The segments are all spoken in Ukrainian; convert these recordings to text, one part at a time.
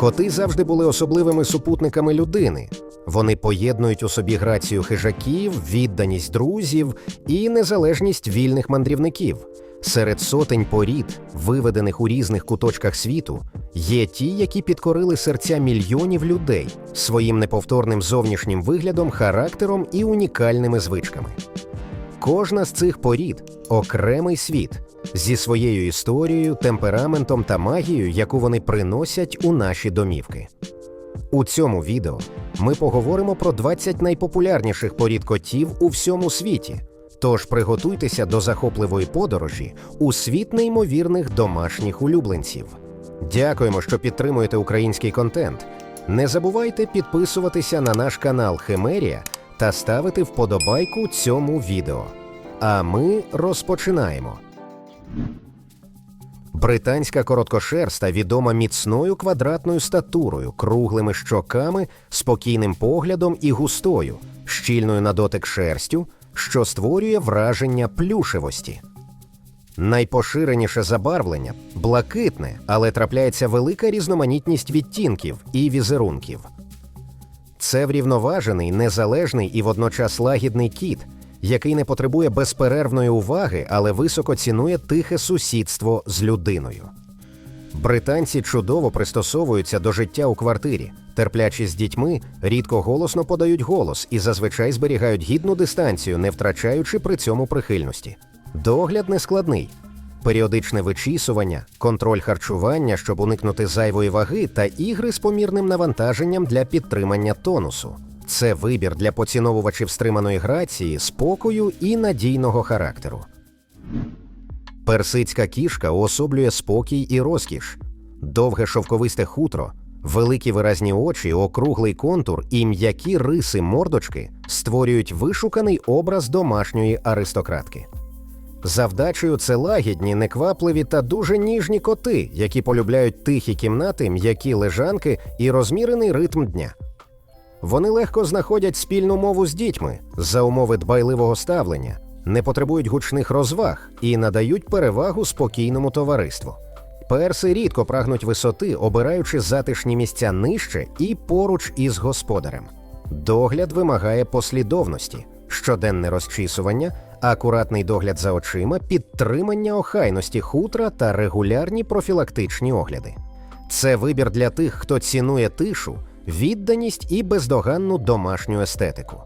Коти завжди були особливими супутниками людини. Вони поєднують у собі грацію хижаків, відданість друзів і незалежність вільних мандрівників. Серед сотень порід, виведених у різних куточках світу, є ті, які підкорили серця мільйонів людей своїм неповторним зовнішнім виглядом, характером і унікальними звичками. Кожна з цих порід окремий світ зі своєю історією, темпераментом та магією, яку вони приносять у наші домівки. У цьому відео ми поговоримо про 20 найпопулярніших порід котів у всьому світі. Тож приготуйтеся до захопливої подорожі у світ неймовірних домашніх улюбленців. Дякуємо, що підтримуєте український контент. Не забувайте підписуватися на наш канал Химерія та ставити вподобайку цьому відео. А ми розпочинаємо. Британська короткошерста відома міцною квадратною статурою, круглими щоками, спокійним поглядом і густою, щільною на дотик шерстю, що створює враження плюшевості. Найпоширеніше забарвлення блакитне, але трапляється велика різноманітність відтінків і візерунків. Це врівноважений, незалежний і водночас лагідний кіт, який не потребує безперервної уваги, але високо цінує тихе сусідство з людиною. Британці чудово пристосовуються до життя у квартирі, терплячи з дітьми, рідко голосно подають голос і зазвичай зберігають гідну дистанцію, не втрачаючи при цьому прихильності. Догляд нескладний. Періодичне вичісування, контроль харчування, щоб уникнути зайвої ваги, та ігри з помірним навантаженням для підтримання тонусу. Це вибір для поціновувачів стриманої грації, спокою і надійного характеру. Персидська кішка уособлює спокій і розкіш, довге шовковисте хутро, великі виразні очі, округлий контур і м'які риси мордочки створюють вишуканий образ домашньої аристократки. Завдачею це лагідні, неквапливі та дуже ніжні коти, які полюбляють тихі кімнати, м'які лежанки і розмірений ритм дня. Вони легко знаходять спільну мову з дітьми за умови дбайливого ставлення, не потребують гучних розваг і надають перевагу спокійному товариству. Перси рідко прагнуть висоти, обираючи затишні місця нижче і поруч із господарем. Догляд вимагає послідовності, щоденне розчісування, акуратний догляд за очима, підтримання охайності хутра та регулярні профілактичні огляди. Це вибір для тих, хто цінує тишу, відданість і бездоганну домашню естетику.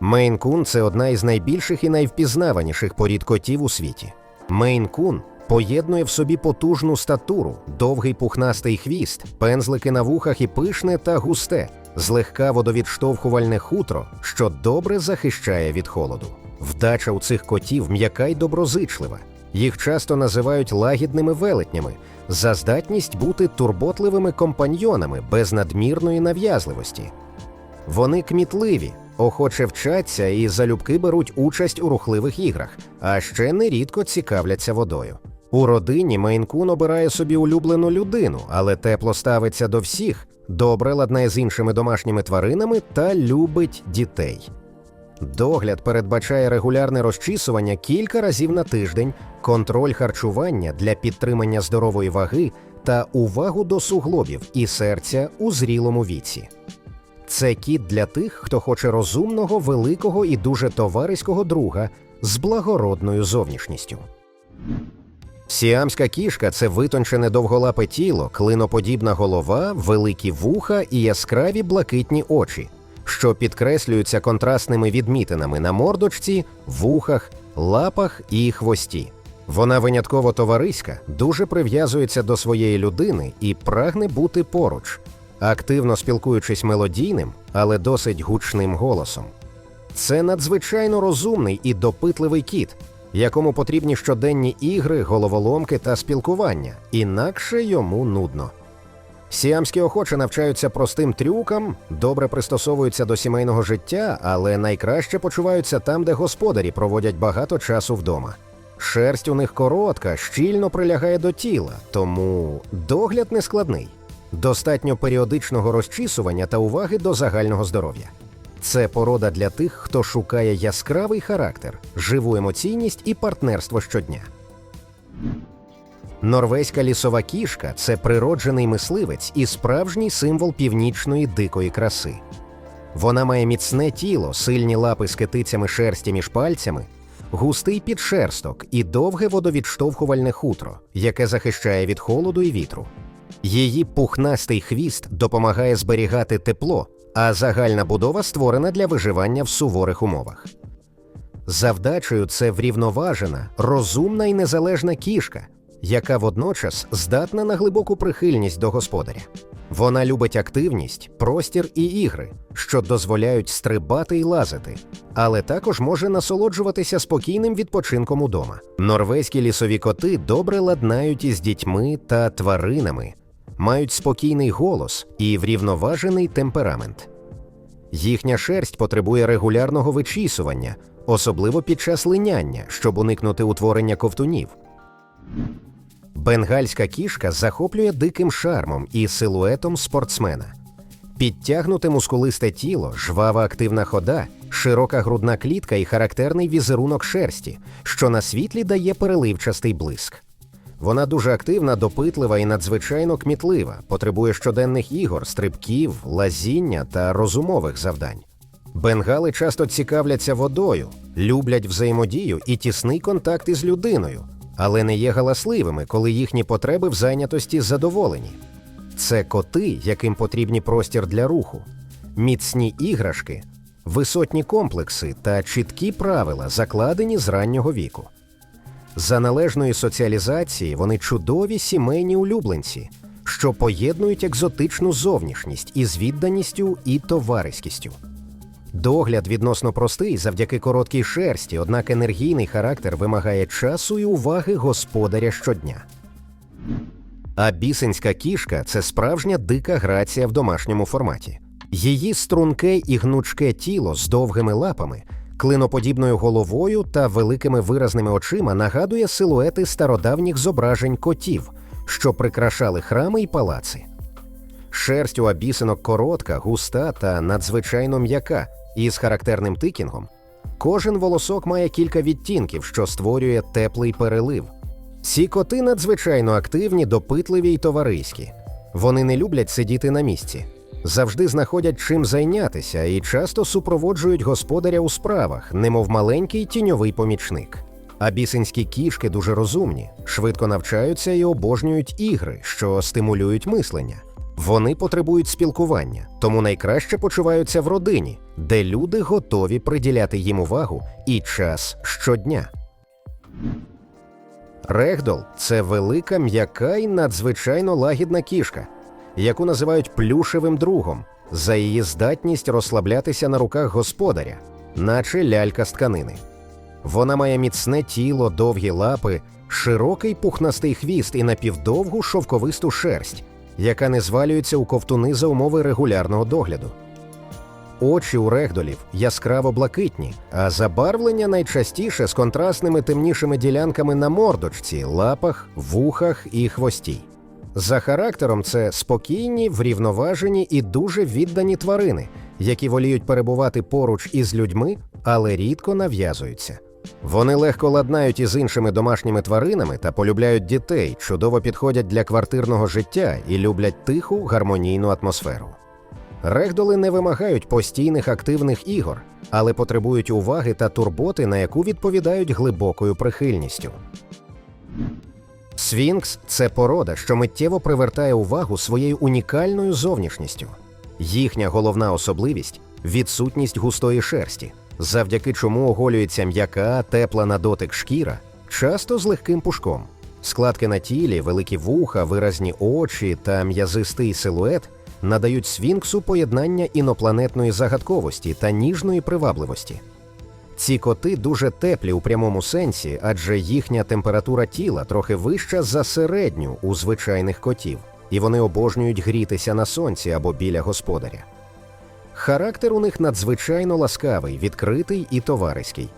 Мейн-кун – це одна із найбільших і найвпізнаваніших порід котів у світі. Мейн-кун поєднує в собі потужну статуру, довгий пухнастий хвіст, пензлики на вухах і пишне та густе, злегка водовідштовхувальне хутро, що добре захищає від холоду. Вдача у цих котів м'яка й доброзичлива. Їх часто називають лагідними велетнями за здатність бути турботливими компаньйонами без надмірної нав'язливості. Вони кмітливі, охоче вчаться і залюбки беруть участь у рухливих іграх, а ще нерідко цікавляться водою. У родині Мейнкун обирає собі улюблену людину, але тепло ставиться до всіх, добре ладнає з іншими домашніми тваринами та любить дітей. Догляд передбачає регулярне розчісування кілька разів на тиждень, контроль харчування для підтримання здорової ваги та увагу до суглобів і серця у зрілому віці. Це кіт для тих, хто хоче розумного, великого і дуже товариського друга з благородною зовнішністю. Сіамська кішка це витончене довголапе тіло, клиноподібна голова, великі вуха і яскраві блакитні очі, що підкреслюються контрастними відмітинами на мордочці, вухах, лапах і хвості. Вона винятково товариська, дуже прив'язується до своєї людини і прагне бути поруч, активно спілкуючись мелодійним, але досить гучним голосом. Це надзвичайно розумний і допитливий кіт, якому потрібні щоденні ігри, головоломки та спілкування, інакше йому нудно. Сіамські охоче навчаються простим трюкам, добре пристосовуються до сімейного життя, але найкраще почуваються там, де господарі проводять багато часу вдома. Шерсть у них коротка, щільно прилягає до тіла, тому догляд не складний. Достатньо періодичного розчісування та уваги до загального здоров'я. Це порода для тих, хто шукає яскравий характер, живу емоційність і партнерство щодня. Норвезька лісова кішка це природжений мисливець і справжній символ північної дикої краси. Вона має міцне тіло, сильні лапи з китицями шерсті між пальцями, густий підшерсток і довге водовідштовхувальне хутро, яке захищає від холоду і вітру. Її пухнастий хвіст допомагає зберігати тепло, а загальна будова створена для виживання в суворих умовах. Завдачею це врівноважена, розумна і незалежна кішка, яка водночас здатна на глибоку прихильність до господаря. Вона любить активність, простір і ігри, що дозволяють стрибати і лазити, але також може насолоджуватися спокійним відпочинком удома. Норвезькі лісові коти добре ладнають із дітьми та тваринами, мають спокійний голос і врівноважений темперамент. Їхня шерсть потребує регулярного вичісування, особливо під час линяння, щоб уникнути утворення ковтунів. Бенгальська кішка захоплює диким шармом і силуетом спортсмена. Підтягнуте мускулисте тіло, жвава активна хода, широка грудна клітка і характерний візерунок шерсті, що на світлі дає переливчастий блиск. Вона дуже активна, допитлива і надзвичайно кмітлива, потребує щоденних ігор, стрибків, лазіння та розумових завдань. Бенгали часто цікавляться водою, люблять взаємодію і тісний контакт із людиною, але не є галасливими, коли їхні потреби в зайнятості задоволені. Це коти, яким потрібні простір для руху, міцні іграшки, висотні комплекси та чіткі правила, закладені з раннього віку. За належної соціалізації вони чудові сімейні улюбленці, що поєднують екзотичну зовнішність із відданістю і товариськістю. Догляд відносно простий завдяки короткій шерсті, однак енергійний характер вимагає часу і уваги господаря щодня. А бісенська кішка це справжня дика грація в домашньому форматі. Її струнке і гнучке тіло з довгими лапами, клиноподібною головою та великими виразними очима нагадує силуети стародавніх зображень котів, що прикрашали храми й палаци. Шерсть у абісинок коротка, густа та надзвичайно м'яка, із характерним тикінгом. Кожен волосок має кілька відтінків, що створює теплий перелив. Ці коти надзвичайно активні, допитливі й товариські. Вони не люблять сидіти на місці, завжди знаходять чим зайнятися і часто супроводжують господаря у справах, немов маленький тіньовий помічник. А бісенські кішки дуже розумні, швидко навчаються і обожнюють ігри, що стимулюють мислення. Вони потребують спілкування, тому найкраще почуваються в родині, де люди готові приділяти їм увагу і час щодня. Регдол це велика, м'яка і надзвичайно лагідна кішка, яку називають плюшевим другом за її здатність розслаблятися на руках господаря, наче лялька з тканини. Вона має міцне тіло, довгі лапи, широкий пухнастий хвіст і напівдовгу шовковисту шерсть, яка не звалюється у ковтуни за умови регулярного догляду. Очі у регдолів яскраво блакитні, а забарвлення найчастіше з контрастними темнішими ділянками на мордочці, лапах, вухах і хвості. За характером це спокійні, врівноважені і дуже віддані тварини, які воліють перебувати поруч із людьми, але рідко нав'язуються. Вони легко ладнають із іншими домашніми тваринами та полюбляють дітей, чудово підходять для квартирного життя і люблять тиху гармонійну атмосферу. Регдоли не вимагають постійних активних ігор, але потребують уваги та турботи, на яку відповідають глибокою прихильністю. Сфінкс це порода, що миттєво привертає увагу своєю унікальною зовнішністю. Їхня головна особливість відсутність густої шерсті, завдяки чому оголюється м'яка, тепла на дотик шкіра, часто з легким пушком. Складки на тілі, великі вуха, виразні очі та м'язистий силует надають сфінксу поєднання інопланетної загадковості та ніжної привабливості. Ці коти дуже теплі у прямому сенсі, адже їхня температура тіла трохи вища за середню у звичайних котів, і вони обожнюють грітися на сонці або біля господаря. Характер у них надзвичайно ласкавий, відкритий і товариський.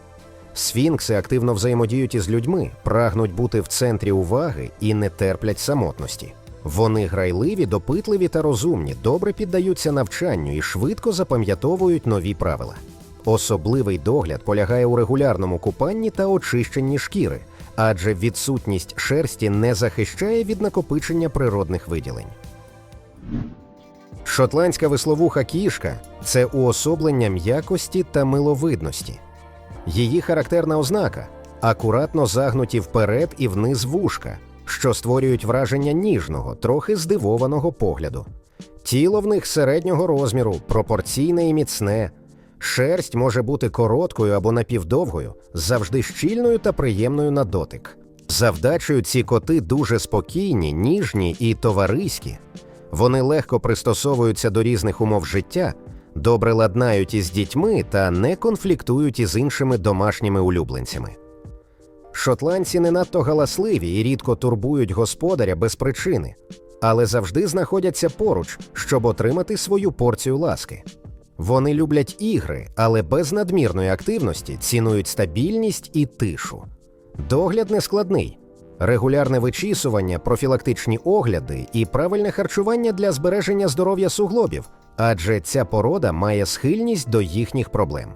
Сфінкси активно взаємодіють із людьми, прагнуть бути в центрі уваги і не терплять самотності. Вони грайливі, допитливі та розумні, добре піддаються навчанню і швидко запам'ятовують нові правила. Особливий догляд полягає у регулярному купанні та очищенні шкіри, адже відсутність шерсті не захищає від накопичення природних виділень. Шотландська весловуха кішка це уособлення м'якості та миловидності. Її характерна ознака акуратно загнуті вперед і вниз вушка, що створюють враження ніжного, трохи здивованого погляду. Тіло в них середнього розміру, пропорційне і міцне. Шерсть може бути короткою або напівдовгою, завжди щільною та приємною на дотик. За вдачею ці коти дуже спокійні, ніжні і товариські. Вони легко пристосовуються до різних умов життя, добре ладнають із дітьми та не конфліктують із іншими домашніми улюбленцями. Шотландці не надто галасливі і рідко турбують господаря без причини, але завжди знаходяться поруч, щоб отримати свою порцію ласки. Вони люблять ігри, але без надмірної активності цінують стабільність і тишу. Догляд нескладний. Регулярне вичісування, профілактичні огляди і правильне харчування для збереження здоров'я суглобів, адже ця порода має схильність до їхніх проблем.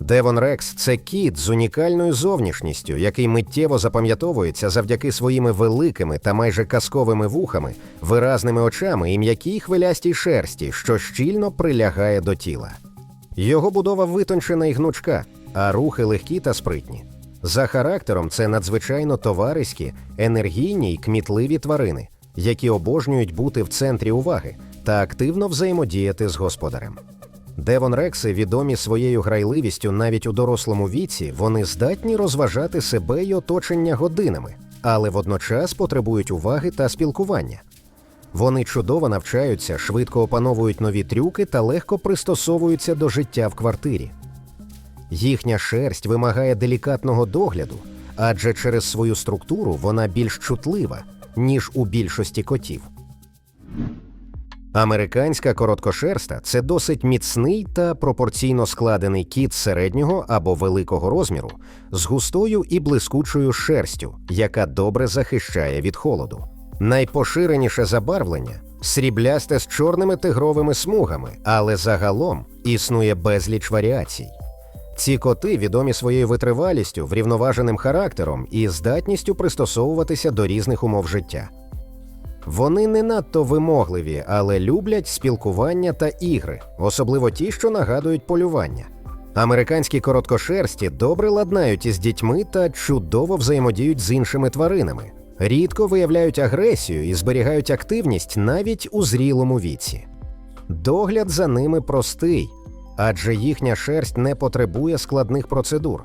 Девон Рекс це кіт з унікальною зовнішністю, який миттєво запам'ятовується завдяки своїми великими та майже казковими вухами, виразними очами і м'якій хвилястій шерсті, що щільно прилягає до тіла. Його будова витончена і гнучка, а рухи легкі та спритні. За характером це надзвичайно товариські, енергійні й кмітливі тварини, які обожнюють бути в центрі уваги та активно взаємодіяти з господарем. Девон Рекси відомі своєю грайливістю навіть у дорослому віці, вони здатні розважати себе й оточення годинами, але водночас потребують уваги та спілкування. Вони чудово навчаються, швидко опановують нові трюки та легко пристосовуються до життя в квартирі. Їхня шерсть вимагає делікатного догляду, адже через свою структуру вона більш чутлива, ніж у більшості котів. Американська короткошерста це досить міцний та пропорційно складений кіт середнього або великого розміру з густою і блискучою шерстю, яка добре захищає від холоду. Найпоширеніше забарвлення сріблясте з чорними тигровими смугами, але загалом існує безліч варіацій. Ці коти відомі своєю витривалістю, врівноваженим характером і здатністю пристосовуватися до різних умов життя. Вони не надто вимогливі, але люблять спілкування та ігри, особливо ті, що нагадують полювання. Американські короткошерсті добре ладнають із дітьми та чудово взаємодіють з іншими тваринами, рідко виявляють агресію і зберігають активність навіть у зрілому віці. Догляд за ними простий, адже їхня шерсть не потребує складних процедур.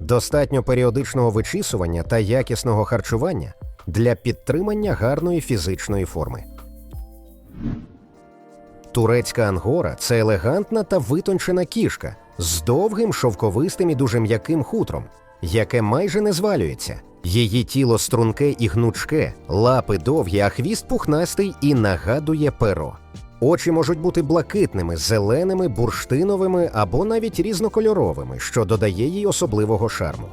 Достатньо періодичного вичісування та якісного харчування для підтримання гарної фізичної форми. Турецька ангора це елегантна та витончена кішка з довгим шовковистим і дуже м'яким хутром, яке майже не звалюється. Її тіло струнке і гнучке, лапи довгі, а хвіст пухнастий і нагадує перо. Очі можуть бути блакитними, зеленими, бурштиновими або навіть різнокольоровими, що додає їй особливого шарму.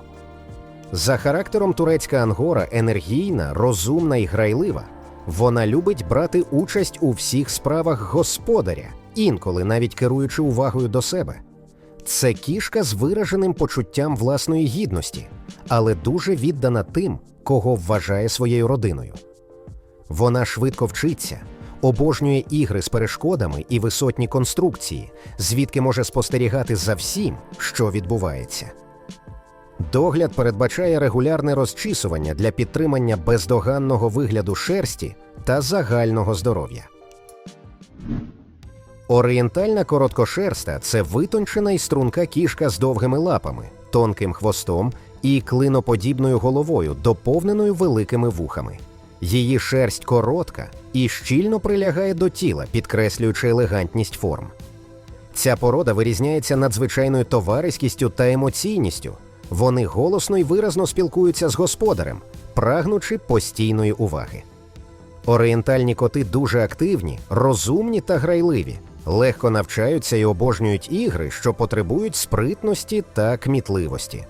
За характером турецька ангора енергійна, розумна і грайлива. Вона любить брати участь у всіх справах господаря, інколи навіть керуючи увагою до себе. Це кішка з вираженим почуттям власної гідності, але дуже віддана тим, кого вважає своєю родиною. Вона швидко вчиться, обожнює ігри з перешкодами і висотні конструкції, звідки може спостерігати за всім, що відбувається. Догляд передбачає регулярне розчісування для підтримання бездоганного вигляду шерсті та загального здоров'я. Орієнтальна короткошерста це витончена і струнка кішка з довгими лапами, тонким хвостом і клиноподібною головою, доповненою великими вухами. Її шерсть коротка і щільно прилягає до тіла, підкреслюючи елегантність форм. Ця порода вирізняється надзвичайною товариськістю та емоційністю. Вони голосно і виразно спілкуються з господарем, прагнучи постійної уваги. Орієнтальні коти дуже активні, розумні та грайливі, легко навчаються і обожнюють ігри, що потребують спритності та кмітливості.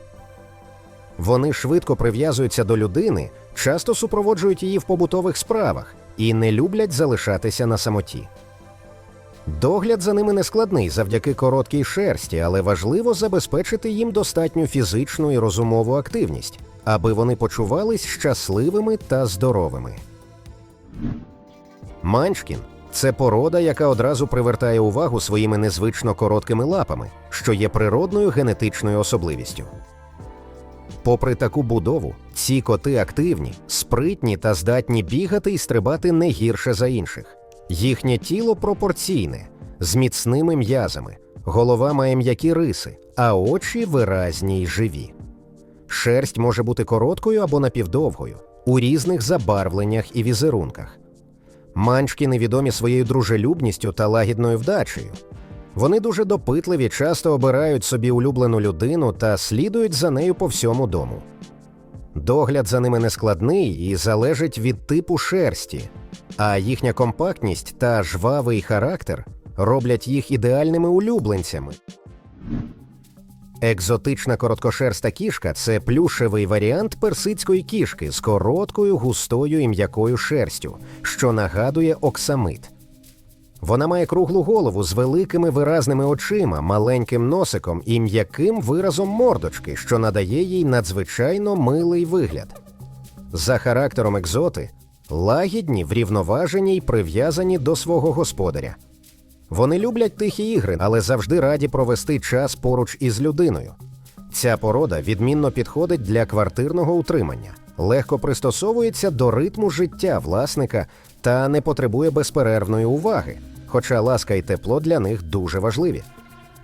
Вони швидко прив'язуються до людини, часто супроводжують її в побутових справах і не люблять залишатися на самоті. Догляд за ними не складний завдяки короткій шерсті, але важливо забезпечити їм достатню фізичну і розумову активність, аби вони почувались щасливими та здоровими. Манчкін це порода, яка одразу привертає увагу своїми незвично короткими лапами, що є природною генетичною особливістю. Попри таку будову, ці коти активні, спритні та здатні бігати і стрибати не гірше за інших. Їхнє тіло пропорційне, з міцними м'язами, голова має м'які риси, а очі виразні й живі. Шерсть може бути короткою або напівдовгою, у різних забарвленнях і візерунках. Манчкіни відомі своєю дружелюбністю та лагідною вдачею. Вони дуже допитливі, часто обирають собі улюблену людину та слідують за нею по всьому дому. Догляд за ними нескладний і залежить від типу шерсті, а їхня компактність та жвавий характер роблять їх ідеальними улюбленцями. Екзотична короткошерста кішка це плюшевий варіант персидської кішки з короткою, густою і м'якою шерстю, що нагадує оксамит. Вона має круглу голову з великими виразними очима, маленьким носиком і м'яким виразом мордочки, що надає їй надзвичайно милий вигляд. За характером екзоти лагідні, врівноважені й прив'язані до свого господаря. Вони люблять тихі ігри, але завжди раді провести час поруч із людиною. Ця порода відмінно підходить для квартирного утримання, легко пристосовується до ритму життя власника та не потребує безперервної уваги, хоча ласка і тепло для них дуже важливі.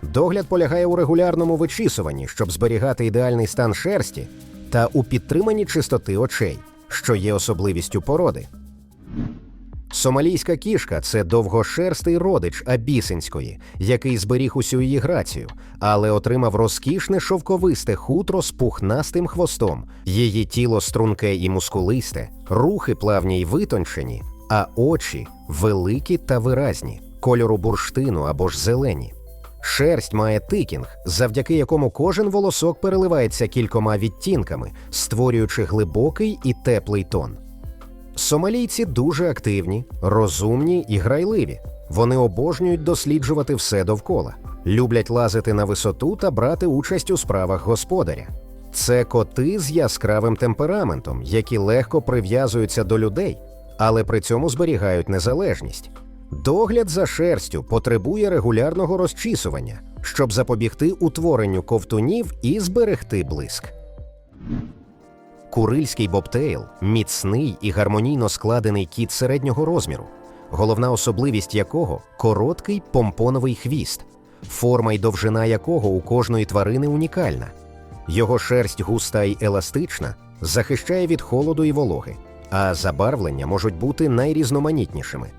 Догляд полягає у регулярному вичісуванні, щоб зберігати ідеальний стан шерсті та у підтриманні чистоти очей, що є особливістю породи. Сомалійська кішка це довгошерстий родич абісинської, який зберіг усю її грацію, але отримав розкішне шовковисте хутро з пухнастим хвостом. Її тіло струнке і мускулисте, рухи плавні й витончені, а очі великі та виразні, кольору бурштину або ж зелені. Шерсть має тикінг, завдяки якому кожен волосок переливається кількома відтінками, створюючи глибокий і теплий тон. Сомалійці дуже активні, розумні і грайливі. Вони обожнюють досліджувати все довкола, люблять лазити на висоту та брати участь у справах господаря. Це коти з яскравим темпераментом, які легко прив'язуються до людей, але при цьому зберігають незалежність. Догляд за шерстю потребує регулярного розчісування, щоб запобігти утворенню ковтунів і зберегти блиск. Курильський бобтейл міцний і гармонійно складений кіт середнього розміру, головна особливість якого короткий помпоновий хвіст, форма й довжина якого у кожної тварини унікальна. Його шерсть густа й еластична, захищає від холоду і вологи, а забарвлення можуть бути найрізноманітнішими.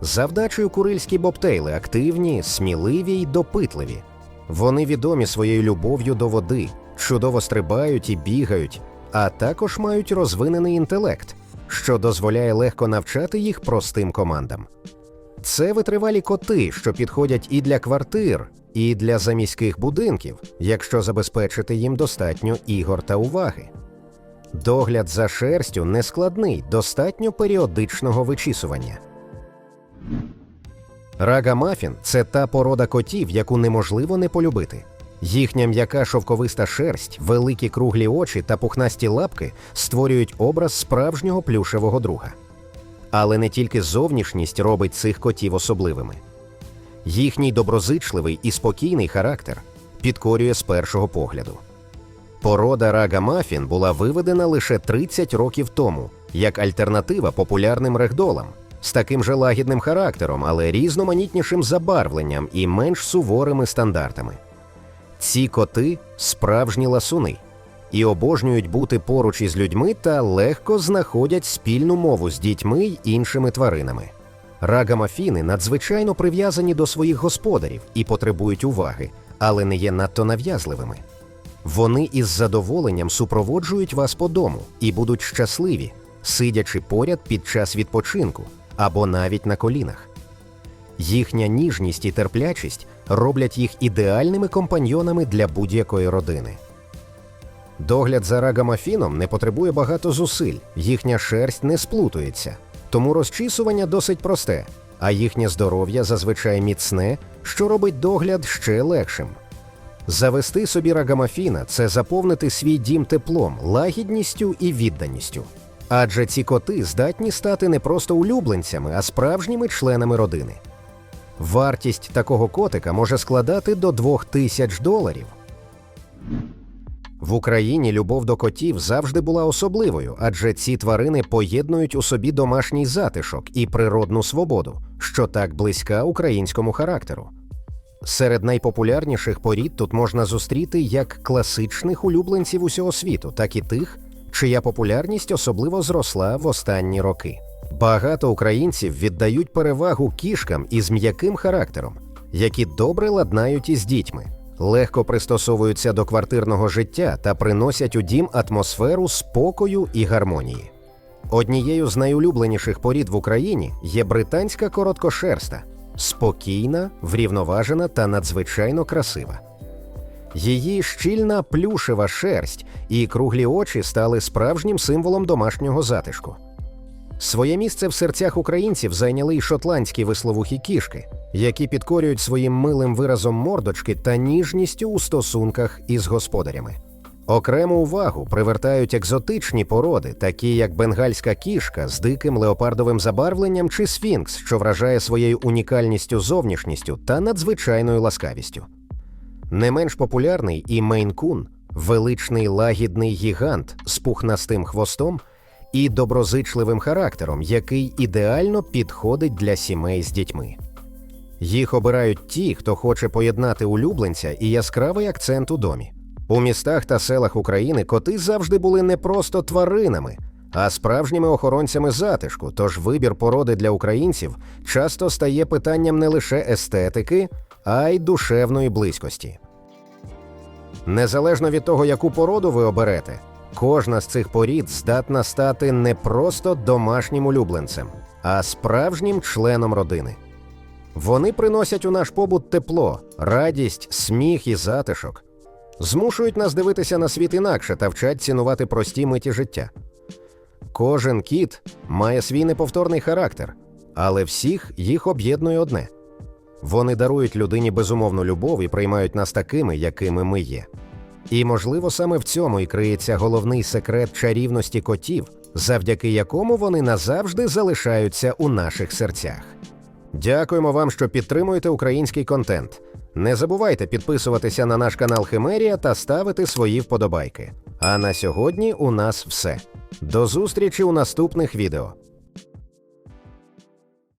За вдачею курильські бобтейли активні, сміливі й допитливі. Вони відомі своєю любов'ю до води, чудово стрибають і бігають, а також мають розвинений інтелект, що дозволяє легко навчати їх простим командам. Це витривалі коти, що підходять і для квартир, і для заміських будинків, якщо забезпечити їм достатньо ігор та уваги. Догляд за шерстю нескладний, достатньо періодичного вичісування. Рага Мафін це та порода котів, яку неможливо не полюбити. Їхня м'яка шовковиста шерсть, великі круглі очі та пухнасті лапки створюють образ справжнього плюшевого друга. Але не тільки зовнішність робить цих котів особливими. Їхній доброзичливий і спокійний характер підкорює з першого погляду. Порода Рага Мафін була виведена лише 30 років тому як альтернатива популярним регдолам з таким же лагідним характером, але різноманітнішим забарвленням і менш суворими стандартами. Ці коти справжні ласуни і обожнюють бути поруч із людьми та легко знаходять спільну мову з дітьми й іншими тваринами. Рагамафіни надзвичайно прив'язані до своїх господарів і потребують уваги, але не є надто нав'язливими. Вони із задоволенням супроводжують вас по дому і будуть щасливі, сидячи поряд під час відпочинку або навіть на колінах. Їхня ніжність і терплячість роблять їх ідеальними компаньйонами для будь-якої родини. Догляд за рагамафіном не потребує багато зусиль, їхня шерсть не сплутується, тому розчісування досить просте, а їхнє здоров'я зазвичай міцне, що робить догляд ще легшим. Завести собі рагамафіна це заповнити свій дім теплом, лагідністю і відданістю. Адже ці коти здатні стати не просто улюбленцями, а справжніми членами родини. Вартість такого котика може складати до 2000 доларів. В Україні любов до котів завжди була особливою, адже ці тварини поєднують у собі домашній затишок і природну свободу, що так близька українському характеру. Серед найпопулярніших порід тут можна зустріти як класичних улюбленців усього світу, так і тих, чия популярність особливо зросла в останні роки. Багато українців віддають перевагу кішкам із м'яким характером, які добре ладнають із дітьми, легко пристосовуються до квартирного життя та приносять у дім атмосферу спокою і гармонії. Однією з найулюбленіших порід в Україні є британська короткошерста, спокійна, врівноважена та надзвичайно красива. Її щільна плюшева шерсть і круглі очі стали справжнім символом домашнього затишку. Своє місце в серцях українців зайняли й шотландські висловухі кішки, які підкорюють своїм милим виразом мордочки та ніжністю у стосунках із господарями. Окрему увагу привертають екзотичні породи, такі як бенгальська кішка з диким леопардовим забарвленням чи сфінкс, що вражає своєю унікальністю зовнішністю та надзвичайною ласкавістю. Не менш популярний і Мейн-кун – величний лагідний гігант з пухнастим хвостом і доброзичливим характером, який ідеально підходить для сімей з дітьми. Їх обирають ті, хто хоче поєднати улюбленця і яскравий акцент у домі. У містах та селах України коти завжди були не просто тваринами, а справжніми охоронцями затишку. Тож вибір породи для українців часто стає питанням не лише естетики, а й душевної близькості. Незалежно від того, яку породу ви оберете, кожна з цих порід здатна стати не просто домашнім улюбленцем, а справжнім членом родини. Вони приносять у наш побут тепло, радість, сміх і затишок, змушують нас дивитися на світ інакше та вчать цінувати прості миті життя. Кожен кіт має свій неповторний характер, але всіх їх об'єднує одне. Вони дарують людині безумовну любов і приймають нас такими, якими ми є. І, можливо, саме в цьому і криється головний секрет чарівності котів, завдяки якому вони назавжди залишаються у наших серцях. Дякуємо вам, що підтримуєте український контент. Не забувайте підписуватися на наш канал Химерія та ставити свої вподобайки. А на сьогодні у нас все. До зустрічі у наступних відео.